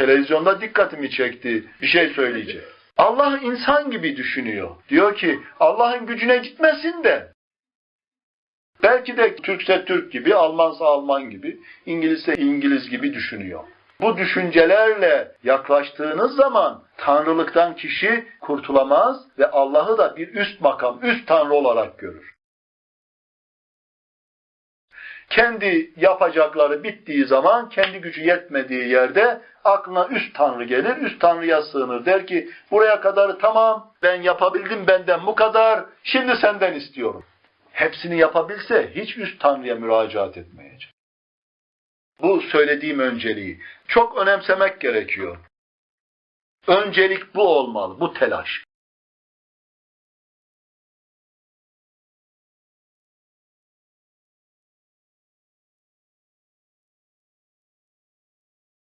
televizyonda dikkatimi çekti. Bir şey söyleyecek. Allah insan gibi düşünüyor. Diyor ki Allah'ın gücüne gitmesin de belki de Türkse Türk gibi, Almansa Alman gibi, İngilizse İngiliz gibi düşünüyor. Bu düşüncelerle yaklaştığınız zaman tanrılıktan kişi kurtulamaz ve Allah'ı da bir üst makam, üst tanrı olarak görür. Kendi yapacakları bittiği zaman, kendi gücü yetmediği yerde aklına üst tanrı gelir, üst tanrıya sığınır. Der ki buraya kadar tamam, ben yapabildim benden bu kadar, şimdi senden istiyorum. Hepsini yapabilse hiç üst tanrıya müracaat etmeyecek. Bu söylediğim önceliği çok önemsemek gerekiyor. Öncelik bu olmalı, bu telaş.